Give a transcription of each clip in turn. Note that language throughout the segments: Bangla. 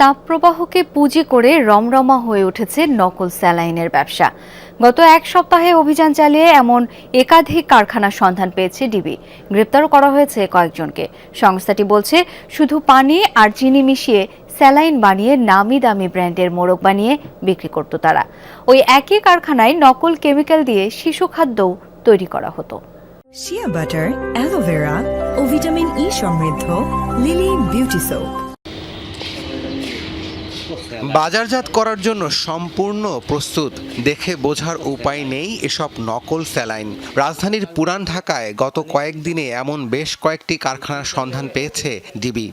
তাপপ্রবাহকে পুঁজি করে রমরমা হয়ে উঠেছে নকল স্যালাইনের ব্যবসা। গত এক সপ্তাহে অভিযান চালিয়ে এমন একাধিক কারখানার সন্ধান পেয়েছে ডিবি। গ্রেপ্তারও করা হয়েছে কয়েকজনকে। সংস্থাটি বলছে, শুধু পানি আর চিনি মিশিয়ে স্যালাইন বানিয়ে নামি দামি ব্র্যান্ডের মোড়ক বানিয়ে বিক্রি করত তারা। ওই একই কারখানায় নকল কেমিক্যাল দিয়ে শিশু খাদ্যও তৈরি করা হতো। শিয়া বাটার অ্যালোভেরা ও ভিটামিন ই সমৃদ্ধ লিলি বিউটি সোপ বাজারজাত করার জন্য সম্পূর্ণ প্রস্তুত। দেখে বোঝার উপায় নেই এসব নকল স্যালাইন। রাজধানীর পুরান ঢাকায় গত কয়েকদিনে এমন বেশ কয়েকটি কারখানার সন্ধান পেয়েছে ডিবি।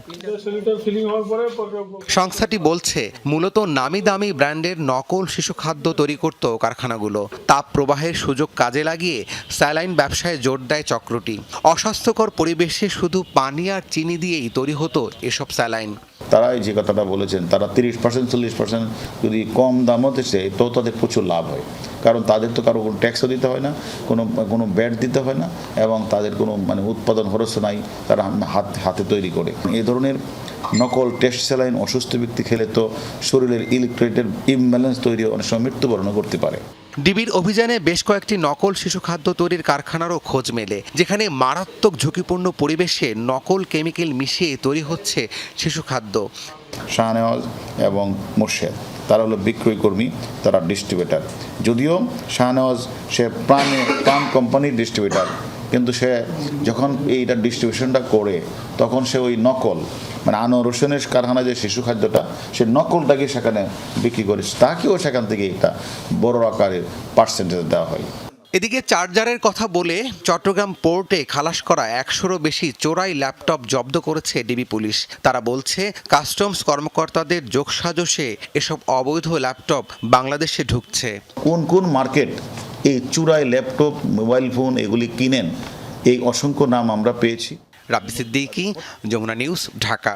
সংস্থাটি বলছে, মূলত নামি দামি ব্র্যান্ডের নকল শিশু খাদ্য তৈরি করত কারখানাগুলো। তাপ প্রবাহের সুযোগ কাজে লাগিয়ে স্যালাইন ব্যবসায় জোর দেয় চক্রটি। অস্বাস্থ্যকর পরিবেশে শুধু পানি আর চিনি দিয়েই তৈরি হতো এসব স্যালাইন। তারা এই যে কথাটা বলেছেন, তারা তিরিশ পার্সেন্ট চল্লিশ পার্সেন্ট যদি কম দাম হতে দিচ্ছে তো তাদের প্রচুর লাভ হয়। কারণ তাদের তো কারও কোনো ট্যাক্সও দিতে হয় না, কোনো কোনো ব্যাট দিতে হয় না, এবং তাদের কোনো মানে উৎপাদন খরচ নাই, তারা হাত, হাতে তৈরি করে। এই ধরনের নকল টেস্ট স্যালাইন অসুস্থ ব্যক্তি খেলে তো শরীরের ইলেকট্রেটের ইমব্যালেন্স তৈরি অনেক সময় মৃত্যুবরণও করতে পারে। ডিবির অভিযানে বেশ কয়েকটি নকল শিশু খাদ্য তৈরির কারখানারও খোঁজ মেলে, যেখানে মারাত্মক ঝুঁকিপূর্ণ পরিবেশে নকল কেমিক্যাল মিশিয়ে তৈরি হচ্ছে শিশু খাদ্য। শাহনেওয়াজ এবং মোর্শেদ, তারা হলো বিক্রয় কর্মী, তারা ডিস্ট্রিবিউটার যদিও শাহনেওয়াজ সে প্রাণে, প্রাণ কোম্পানির ডিস্ট্রিবিউটার কিন্তু সে যখন এইটা ডিস্ট্রিবিউশনটা করে তখন সে ওই নকল মানে আনোয়ার হোসেনের কারখানা যে শিশু খাদ্যটা সে নকলটাকে সেখানে বিক্রি করে তাকেও সেখান থেকে একটা বড় আকারের পার্সেন্টেজ দেওয়া হয়। এদিকে চার্জারের কথা বলে চট্টগ্রাম পোর্টে খালাস করা একশোরও বেশি চোরাই ল্যাপটপ জব্দ করেছে ডিবি পুলিশ। তারা বলছে কাস্টমস কর্মকর্তাদের যোগসাজশে এসব অবৈধ ল্যাপটপ বাংলাদেশে ঢুকছে। কোন কোন মার্কেট এই চূড়ায় ল্যাপটপ, মোবাইল ফোন এগুলি কিনেন। এই অসংখ্য নাম আমরা পেয়েছি। রাব্বি সিদ্দিকি, যমুনা নিউজ, ঢাকা।